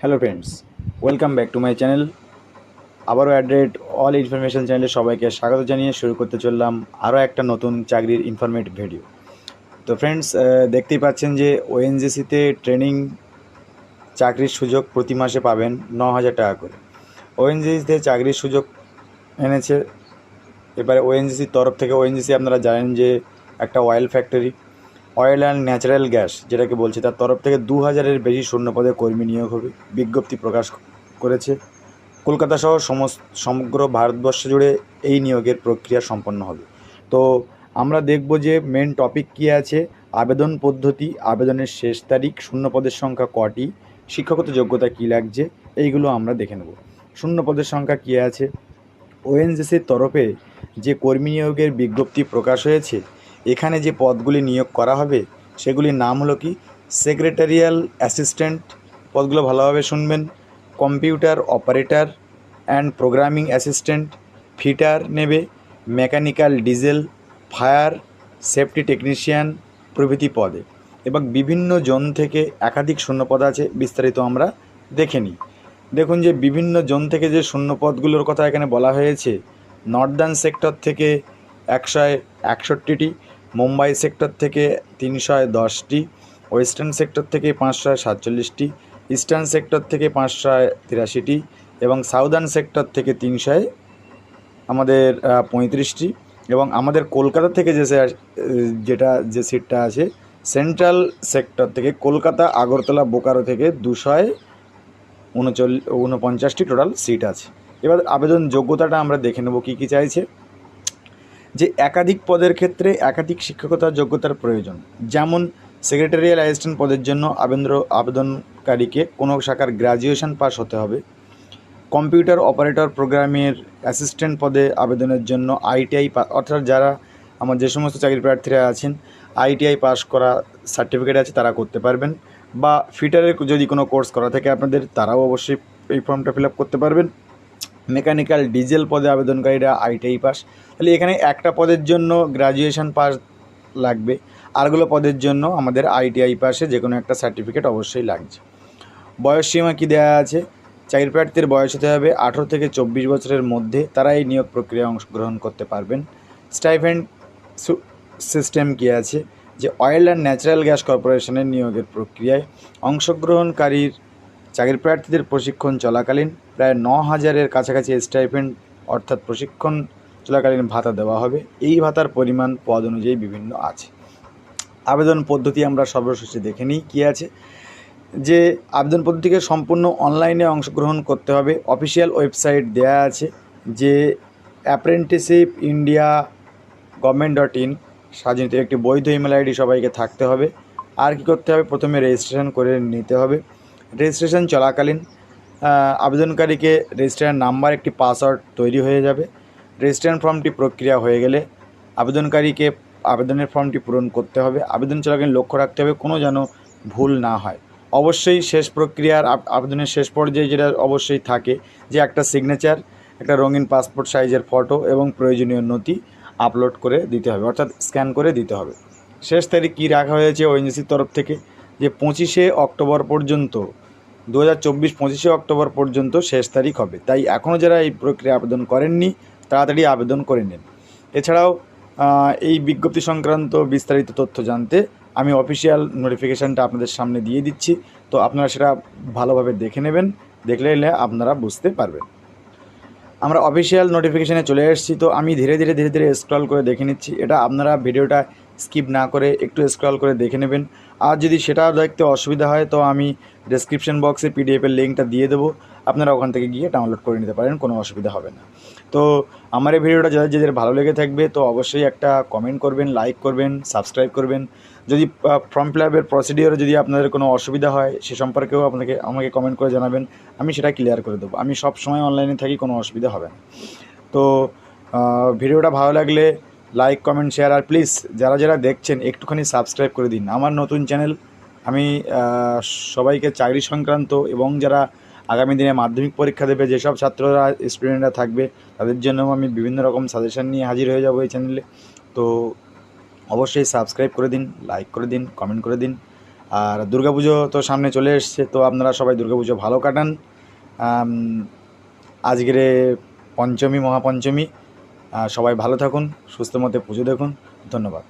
Hello friends welcome back to my channel আবারও অ্যাড্রেট all information চ্যানেলে সবাইকে স্বাগত জানিয়ে শুরু করতে চললাম আরও একটা নতুন চাকরির ইনফরমেটিভ ভিডিও তো ফ্রেন্ডস দেখতেই পাচ্ছেন যে ওএনজিসিতে ট্রেনিং চাকরির সুযোগ প্রতি মাসে পাবেন ন হাজার টাকা করে। ওএনজিসিতে চাকরির সুযোগ এনেছে। এবারে ওএনজিসির তরফ থেকে ওএনজিসি আপনারা জানেন যে একটা oil factory oil and natural gas যেটাকে বলছে, তার তরফ থেকে দু হাজারের বেশি শূন্যপদে কর্মী নিয়োগ হবে, বিজ্ঞপ্তি প্রকাশ করেছে। কলকাতা সহ সমস্ত, সমগ্র ভারতবর্ষ জুড়ে এই নিয়োগের প্রক্রিয়া সম্পন্ন হবে। তো আমরা দেখব যে মেন টপিক কী আছে। আবেদন পদ্ধতি, আবেদনের শেষ তারিখ শূন্যপদের সংখ্যা কটি, শিক্ষাগত যোগ্যতা কী লাগছে, এইগুলো আমরা দেখে নেব। শূন্যপদের সংখ্যা কী আছে? ওএনজিসির তরফে যে কর্মী নিয়োগের বিজ্ঞপ্তি প্রকাশ হয়েছে এখানে যে পদগুলি নিয়োগ করা হবে, সেগুলির নাম হলো কি? সেক্রেটারিয়াল অ্যাসিস্ট্যান্ট পদগুলো ভালোভাবে শুনবেন। Computer operator and programming assistant fitter নেবে। Mechanical diesel fire safety technician প্রভৃতি পদে। এবং বিভিন্ন জোন থেকে একাধিক শূন্যপদ আছে, বিস্তারিত আমরা দেখে নিই। দেখুন যে বিভিন্ন জোন থেকে যে শূন্যপদগুলোর কথা এখানে বলা হয়েছে নর্দার্ন সেক্টর থেকে একশো একষট্টিটি মুম্বাই সেক্টর থেকে তিনশো দশটি, ওয়েস্টার্ন সেক্টর থেকে পাঁচশো সাতচল্লিশটি, ইস্টার্ন সেক্টর থেকে পাঁচশো তিরাশিটি এবং সাউদার্ন সেক্টর থেকে তিনশো আমাদের পঁয়ত্রিশটি এবং আমাদের কলকাতা থেকে যে যেটা, যে সিটটা আছে, সেন্ট্রাল সেক্টর থেকে কলকাতা, আগরতলা, বোকারো থেকে দুশোয় উনচল্লিশ উনপঞ্চাশটি টোটাল সিট আছে। এবার আবেদন যোগ্যতাটা আমরা দেখে নেব কী কী চাইছে। যে একাধিক পদের ক্ষেত্রে একাধিক শিক্ষকতার যোগ্যতার প্রয়োজন। যেমন সেক্রেটারিয়াল অ্যাসিস্ট্যান্ট পদের জন্য আবেদন আবেদনকারীকে কোনো শাখার গ্র্যাজুয়েশন পাস হতে হবে। কম্পিউটার অপারেটর প্রোগ্রামের অ্যাসিস্ট্যান্ট পদে আবেদনের জন্য আইটিআই অর্থাৎ যারা আমার যে সমস্ত চাকরি প্রার্থীরা আছেন আইটিআই পাস করা সার্টিফিকেট আছে তারা করতে পারবেন। বা ফিটারের যদি কোনো কোর্স করা থাকে আপনাদের, তারাও অবশ্যই এই ফর্মটা ফিল আপ করতে পারবেন। মেকানিক্যাল ডিজেল পদে আবেদনকারীরা আইটিআই পাস। তাহলে এখানে একটা পদের জন্য গ্র্যাজুয়েশন পাস লাগবে আরগুলো পদের জন্য আমাদের আইটিআই পাশে যে কোনো একটা সার্টিফিকেট অবশ্যই লাগছে। বয়স সীমা কী দেওয়া আছে? চাকরি প্রার্থীর বয়স হতে হবে আঠেরো থেকে চব্বিশ বছরের মধ্যে তারা এই নিয়োগ প্রক্রিয়ায় অংশগ্রহণ করতে পারবেন। স্টাইফেন্ড সিস্টেম কী আছে? যে অয়েল অ্যান্ড ন্যাচারাল গ্যাস কর্পোরেশনের নিয়োগের প্রক্রিয়ায় অংশগ্রহণকারীর চাকরি প্রার্থীদের প্রশিক্ষণ চলাকালীন প্রায় ন হাজারের কাছাকাছি স্টাইপেন্ড অর্থাৎ প্রশিক্ষণ চলাকালীন ভাতা দেওয়া হবে। এই ভাতার পরিমাণ পদ অনুযায়ী বিভিন্ন আছে। আবেদন পদ্ধতি আমরা সর্বশেষে দেখে নিই কী আছে। যে আবেদন পদ্ধতিকে সম্পূর্ণ অনলাইনে অংশগ্রহণ করতে হবে। অফিসিয়াল ওয়েবসাইট দেয়া আছে যে apprenticeship India government dot in স্বাধীনতার একটি বৈধ ইমেল আইডি সবাইকে থাকতে হবে। আর কি করতে হবে? প্রথমে রেজিস্ট্রেশন করে নিতে হবে। রেজিস্ট্রেশন চলাকালীন আবেদনকারীকে রেজিস্ট্রেশন নাম্বার, একটি পাসওয়ার্ড তৈরি হয়ে যাবে। রেজিস্ট্রেশন ফর্মটি প্রক্রিয়া হয়ে গেলে আবেদনকারীকে আবেদনের ফর্মটি পূরণ করতে হবে। আবেদন চলাকালীন লক্ষ্য রাখতে হবে কোনো যেন ভুল না হয়। অবশ্যই শেষ প্রক্রিয়ার আবেদনের শেষ পর্যায়ে যেটা অবশ্যই থাকে যে একটা সিগনেচার একটা রঙিন পাসপোর্ট সাইজের ফটো এবং প্রয়োজনীয় নথি আপলোড করে দিতে হবে, অর্থাৎ স্ক্যান করে দিতে হবে। শেষ তারিখ কী রাখা হয়েছে ওএনজিসির তরফ থেকে? যে পঁচিশে অক্টোবর পর্যন্ত দু হাজার চব্বিশ পঁচিশে অক্টোবর পর্যন্ত শেষ তারিখ হবে। তাই এখনও যারা এই প্রক্রিয়া আবেদন করেননি, তাড়াতাড়ি আবেদন করে নিন। এছাড়াও এই বিজ্ঞপ্তি সংক্রান্ত বিস্তারিত তথ্য জানতে আমি অফিসিয়াল নোটিফিকেশানটা আপনাদের সামনে দিয়ে দিচ্ছি। তো আপনারা সেটা ভালোভাবে দেখে নেবেন, দেখলে এলে আপনারা বুঝতে পারবেন। আমরা অফিসিয়াল নোটিফিকেশানে চলে এসেছি, তো আমি ধীরে ধীরে ধীরে ধীরে স্ক্রল করে দেখে নিচ্ছি। এটা আপনারা ভিডিওটা স্কিপ না করে একটু স্ক্রল করে দেখে নেবেন। আর যদি সেটা দেখতে অসুবিধা হয়, তো আমি ডেসক্রিপশন বক্সে পিডিএফের লিঙ্কটা দিয়ে দেবো। আপনারা ওখান থেকে গিয়ে ডাউনলোড করে নিতে পারেন, কোনো অসুবিধা হবে না। তো আমার এই ভিডিওটা যাদের যাদের ভালো লেগে থাকবে, তো অবশ্যই একটা কমেন্ট করবেন লাইক করবেন সাবস্ক্রাইব করবেন। যদি ফর্ম ফিল আপের প্রসিডিওরে যদি আপনাদের কোনো অসুবিধা হয়, সে সম্পর্কেও আপনাকে, আমাকে কমেন্ট করে জানাবেন। আমি সেটা ক্লিয়ার করে দেবো। আমি সব সময় অনলাইনে থাকি, কোনো অসুবিধা হবে না। তো ভিডিওটা ভালো লাগলে লাইক কমেন্ট শেয়ার আর প্লিজ যারা যারা দেখছেন, একটুখানি সাবস্ক্রাইব করে দিন। আমার নতুন চ্যানেল আমি সবাইকে চাকরি সংক্রান্ত এবং যারা আগামী দিনে মাধ্যমিক পরীক্ষা দেবে, যেসব ছাত্ররা স্টুডেন্টরা থাকবে, তাদের জন্য আমি বিভিন্ন রকম সাজেশন নিয়ে হাজির হয়ে যাব এই চ্যানেলে তো অবশ্যই সাবস্ক্রাইব করে দিন লাইক করে দিন কমেন্ট করে দিন। আর দুর্গাপুজো তো সামনে চলে এসছে, তো আপনারা সবাই দুর্গাপুজো ভালো কাটান। আজকের পঞ্চমী, মহাপঞ্চমী সবাই ভালো থাকুন সুস্থ মতে পুজো দেখুন ধন্যবাদ।